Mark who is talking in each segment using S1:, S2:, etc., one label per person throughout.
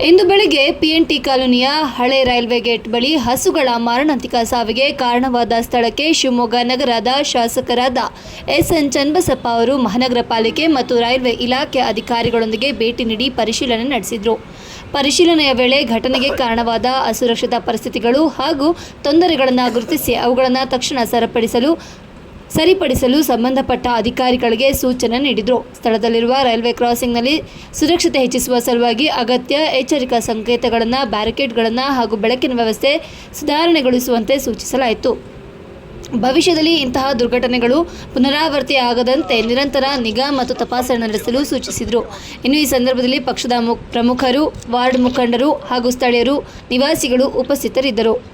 S1: ಇಂದು ಬೆಳಿಗ್ಗೆ ಪಿಎನ್ಟಿ ಕಾಲೋನಿಯ ಹಳೆ ರೈಲ್ವೆ ಗೇಟ್ ಬಳಿ ಹಸುಗಳ ಮಾರಣಾಂತಿಕ ಸಾವಿಗೆ ಕಾರಣವಾದ ಸ್ಥಳಕ್ಕೆ ಶಿವಮೊಗ್ಗ ನಗರದ ಶಾಸಕರಾದ ಎಸ್ಎನ್ ಚನ್ನಬಸಪ್ಪ ಅವರು ಮಹಾನಗರ ಪಾಲಿಕೆ ಮತ್ತು ರೈಲ್ವೆ ಇಲಾಖೆ ಅಧಿಕಾರಿಗಳೊಂದಿಗೆ ಭೇಟಿ ನೀಡಿ ಪರಿಶೀಲನೆ ನಡೆಸಿದರು. ಪರಿಶೀಲನೆಯ ವೇಳೆ ಘಟನೆಗೆ ಕಾರಣವಾದ ಅಸುರಕ್ಷಿತ ಪರಿಸ್ಥಿತಿಗಳು ಹಾಗೂ ತೊಂದರೆಗಳನ್ನು ಗುರುತಿಸಿ ಅವುಗಳನ್ನು ತಕ್ಷಣ ಸರಿಪಡಿಸಲು ಸರಿಪಡಿಸಲು ಸಂಬಂಧಪಟ್ಟ ಅಧಿಕಾರಿಗಳಿಗೆ ಸೂಚನೆ ನೀಡಿದರು. ಸ್ಥಳದಲ್ಲಿರುವ ರೈಲ್ವೆ ಕ್ರಾಸಿಂಗ್ನಲ್ಲಿ ಸುರಕ್ಷತೆ ಹೆಚ್ಚಿಸುವ ಸಲುವಾಗಿ ಅಗತ್ಯ ಎಚ್ಚರಿಕಾ ಸಂಕೇತಗಳನ್ನು, ಬ್ಯಾರಿಕೇಡ್ಗಳನ್ನು ಹಾಗೂ ಬೆಳಕಿನ ವ್ಯವಸ್ಥೆ ಸುಧಾರಣೆಗೊಳಿಸುವಂತೆ ಸೂಚಿಸಲಾಯಿತು. ಭವಿಷ್ಯದಲ್ಲಿ ಇಂತಹ ದುರ್ಘಟನೆಗಳು ಪುನರಾವರ್ತಿಯಾಗದಂತೆ ನಿರಂತರ ನಿಗಾ ಮತ್ತು ತಪಾಸಣೆ ನಡೆಸಲು ಸೂಚಿಸಿದರು. ಇನ್ನು ಈ ಸಂದರ್ಭದಲ್ಲಿ ಪಕ್ಷದ ಪ್ರಮುಖರು, ವಾರ್ಡ್ ಮುಖಂಡರು ಹಾಗೂ ಸ್ಥಳೀಯರು, ನಿವಾಸಿಗಳು ಉಪಸ್ಥಿತರಿದ್ದರು.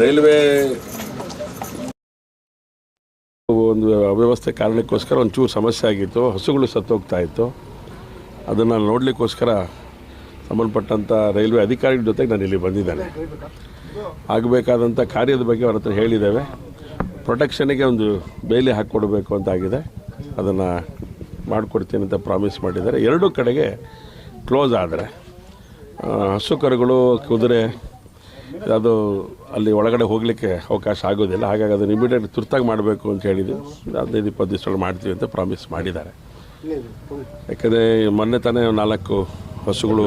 S2: ರೈಲ್ವೆ ಒಂದು ಅವ್ಯವಸ್ಥೆ ಕಾರಣಕ್ಕೋಸ್ಕರ ಒಂಚೂರು ಸಮಸ್ಯೆ ಆಗಿತ್ತು. ಹಸುಗಳು ಸತ್ತೋಗ್ತಾ ಇತ್ತು. ಅದನ್ನು ನೋಡಲಿಕ್ಕೋಸ್ಕರ ಸಂಬಂಧಪಟ್ಟಂಥ ರೈಲ್ವೆ ಅಧಿಕಾರಿಗಳ ಜೊತೆಗೆ ನಾನು ಇಲ್ಲಿ ಬಂದಿದ್ದೇನೆ. ಆಗಬೇಕಾದಂಥ ಕಾರ್ಯದ ಬಗ್ಗೆ ಅವ್ರ ಹತ್ರ ಹೇಳಿದ್ದೇವೆ. ಪ್ರೊಟೆಕ್ಷನಿಗೆ ಒಂದು ಬೇಲಿ ಹಾಕ್ಕೊಡ್ಬೇಕು ಅಂತಾಗಿದೆ. ಅದನ್ನು ಮಾಡಿಕೊಡ್ತೀನಿ ಅಂತ ಪ್ರಾಮಿಸ್ ಮಾಡಿದ್ದಾರೆ. ಎರಡೂ ಕಡೆಗೆ ಕ್ಲೋಸ್ ಆದರೆ ಹಸು ಕರುಗಳು, ಕುದುರೆ ಅದು ಅಲ್ಲಿ ಒಳಗಡೆ ಹೋಗಲಿಕ್ಕೆ ಅವಕಾಶ ಆಗೋದಿಲ್ಲ. ಹಾಗಾಗಿ ಅದನ್ನು ಇಮಿಡಿಯೇಟ್ ತುರ್ತಾಗಿ ಮಾಡಬೇಕು ಅಂತ ಹೇಳಿದ್ವಿ ಹದಿನೈದು, ಇಪ್ಪತ್ತು ದಿವಸಗಳು ಮಾಡ್ತೀವಿ ಅಂತ ಪ್ರಾಮಿಸ್ ಮಾಡಿದ್ದಾರೆ. ಯಾಕಂದರೆ ಮೊನ್ನೆ ತಾನೇ ನಾಲ್ಕು ಹಸುಗಳು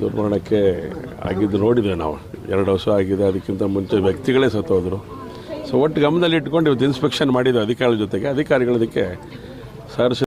S2: ದುರ್ಮರಣಕ್ಕೆ ಆಗಿದ್ದು ನೋಡಿದ್ವಿ ನಾವು. ಎರಡು ವರ್ಷ ಆಗಿದೆ, ಅದಕ್ಕಿಂತ ಮುಂಚೆ ವ್ಯಕ್ತಿಗಳೇ ಸತ್ತೋದ್ರು. ಸೊ ಒಟ್ಟು ಗಮನದಲ್ಲಿ ಇಟ್ಕೊಂಡು ಇವತ್ತು ಇನ್ಸ್ಪೆಕ್ಷನ್ ಮಾಡಿದ್ದು ಅಧಿಕಾರಿಗಳ ಜೊತೆಗೆ. ಅಧಿಕಾರಿಗಳು ಅದಕ್ಕೆ ಸಹರ್ಷ